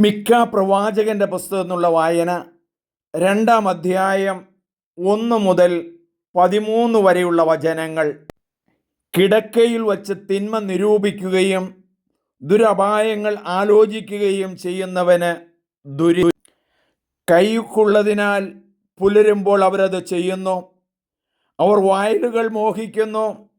മിക്ക പ്രവാചകന്റെ പുസ്തകം എന്നുള്ള വായന രണ്ടാം അധ്യായം ഒന്ന് മുതൽ പതിമൂന്ന് വരെയുള്ള വചനങ്ങൾ. കിടക്കയിൽ വച്ച് തിന്മ നിരൂപിക്കുകയും ദുരപായങ്ങൾ ആലോചിക്കുകയും ചെയ്യുന്നവന് ദുരി കൈക്കുള്ളതിനാൽ പുലരുമ്പോൾ അവരത് ചെയ്യുന്നു. അവർ വയലുകൾ മോഹിക്കുന്നു.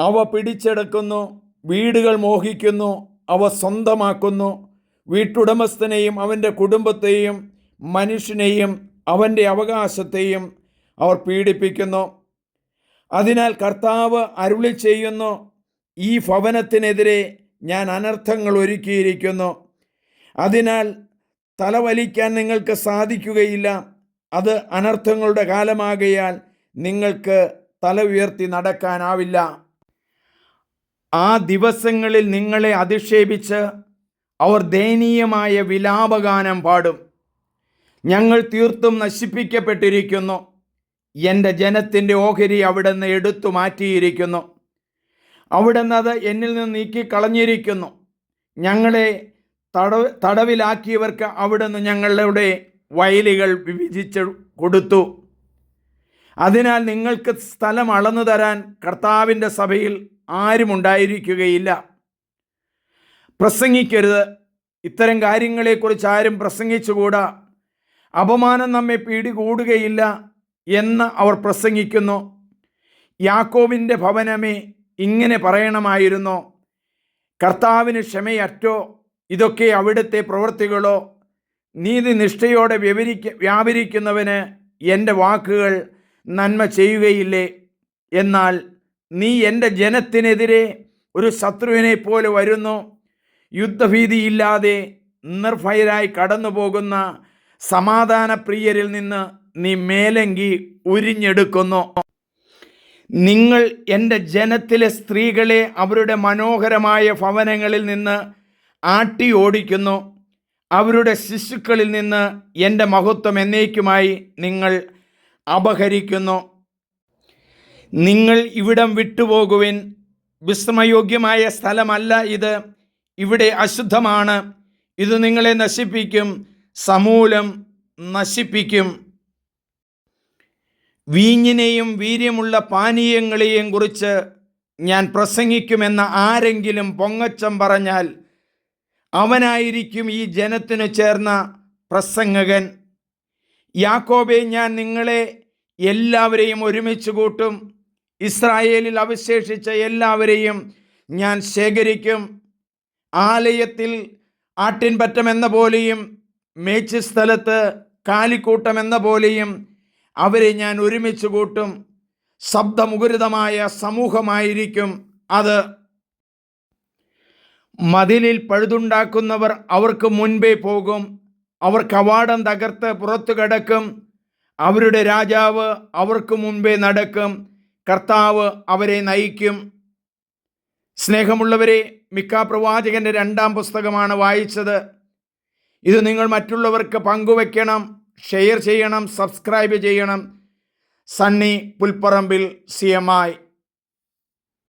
അവ പിടിച്ചെടുക്കുന്നു. വീടുകൾ മോഹിക്കുന്നു. അവ സ്വന്തമാക്കുന്നു. വീട്ടുടമസ്ഥനെയും അവന്റെ കുടുംബത്തെയും മനുഷ്യനെയും അവന്റെ അവകാശത്തെയും അവർ പീഡിപ്പിക്കുന്നു. അതിനാൽ കർത്താവ് അരുളി ചെയ്യുന്നു ഈ ഭവനത്തിനെതിരെ ഞാൻ അനർത്ഥങ്ങൾ ഒരുക്കിയിരിക്കുന്നു. അതിനാൽ തലവലിക്കാൻ നിങ്ങൾക്ക് സാധിക്കുകയില്ല അത് അനർത്ഥങ്ങളുടെ കാലമാകയാൽ നിങ്ങൾക്ക് തല ഉയർത്തി നടക്കാനാവില്ല. ആ ദിവസങ്ങളിൽ നിങ്ങളെ അധിക്ഷേപിച്ച് അവർ ദയനീയമായ വിലാപഗാനം പാടും. ഞങ്ങൾ തീർത്തും നശിപ്പിക്കപ്പെട്ടിരിക്കുന്നു. എന്റെ ജനത്തിന്റെ ഓഹരി അവിടുന്ന് എടുത്തു മാറ്റിയിരിക്കുന്നു. അവിടുന്ന് അത് എന്നിൽ നിന്ന് നീക്കിക്കളഞ്ഞിരിക്കുന്നു. ഞങ്ങളെ തടവ് തടവിലാക്കിയവർക്ക് അവിടുന്ന് ഞങ്ങളുടെ വയലുകൾ വിഭജിച്ച് കൊടുത്തു. അതിനാൽ നിങ്ങൾക്ക് സ്ഥലം അളന്നു തരാൻ കർത്താവിന്റെ സഭയിൽ ആരും ഉണ്ടായിരിക്കുകയില്ല പ്രസംഗിക്കരുത്. ഇത്തരം കാര്യങ്ങളെക്കുറിച്ച് ആരും പ്രസംഗിച്ചുകൂടാ. അപമാനം നമ്മെ പിടികൂടുകയില്ല എന്ന് അവർ പ്രസംഗിക്കുന്നു. യാക്കോവിന്റെ ഭവനമേ ഇങ്ങനെ പറയണമായിരുന്നോ. കർത്താവിന് ക്ഷമയറ്റോ? ഇതൊക്കെ അവിടുത്തെ പ്രവൃത്തികളോ? നീതി നിഷ്ഠയോടെ വ്യവരിക്ക വ്യാപരിക്കുന്നവന് എന്റെ വാക്കുകൾ നന്മ ചെയ്യുകയില്ലേ? എന്നാൽ നീ എന്റെ ജനത്തിനെതിരെ ഒരു ശത്രുവിനെ പോലെ വരുന്നു. യുദ്ധഭീതിയില്ലാതെ നിർഭയരായി കടന്നു പോകുന്ന സമാധാനപ്രിയരിൽ നിന്ന് നീ മേലങ്കി ഉരിഞ്ഞെടുക്കുന്നു. നിങ്ങൾ എന്റെ ജനത്തിലെ സ്ത്രീകളെ അവരുടെ മനോഹരമായ ഭവനങ്ങളിൽ നിന്ന് ആട്ടി ഓടിക്കുന്നു. അവരുടെ ശിശുക്കളിൽ നിന്ന് എന്റെ മഹത്വം എന്നേക്കുമായി നിങ്ങൾ അപഹരിക്കുന്നു. നിങ്ങൾ ഇവിടം വിട്ടുപോകുവിൻ. വിശ്രമയോഗ്യമായ സ്ഥലമല്ല ഇത്. ഇവിടെ അശുദ്ധമാണ്. ഇത് നിങ്ങളെ നശിപ്പിക്കും. സമൂലം നശിപ്പിക്കും. വീഞ്ഞിനെയും വീര്യമുള്ള പാനീയങ്ങളെയും കുറിച്ച് ഞാൻ പ്രസംഗിക്കുമെന്ന ആരെങ്കിലും പൊങ്ങച്ചം പറഞ്ഞാൽ അവനായിരിക്കും ഈ ജനത്തിനു ചേർന്ന പ്രസംഗകൻ. യാക്കോബെ ഞാൻ നിങ്ങളെ എല്ലാവരെയും ഒരുമിച്ച് കൂട്ടും. ഇസ്രായേലിൽ അവശേഷിച്ച എല്ലാവരെയും ഞാൻ ശേഖരിക്കും. ആലയത്തിൽ ആട്ടിൻപറ്റം എന്ന പോലെയും മേച്ച് സ്ഥലത്ത് കാലിക്കൂട്ടം എന്ന പോലെയും അവരെ ഞാൻ ഒരുമിച്ച് കൂട്ടും. ശബ്ദമുഖരിതമായ സമൂഹമായിരിക്കും അത്. മതിലിൽ പഴുതുണ്ടാക്കുന്നവർ അവർക്ക് മുൻപേ പോകും. അവർ കവാടം തകർത്ത് പുറത്തു കിടക്കും. അവരുടെ രാജാവ് അവർക്ക് മുൻപേ നടക്കും. കർത്താവ് അവരെ നയിക്കും. സ്നേഹമുള്ളവരെ മിക്ക പ്രവാചകന്റെ രണ്ടാം പുസ്തകമാണ് വായിച്ചത്. ഇത് നിങ്ങൾ മറ്റുള്ളവർക്ക് പങ്കുവെക്കണം ഷെയർ ചെയ്യണം സബ്സ്ക്രൈബ് ചെയ്യണം. Sunny Pulparambil C M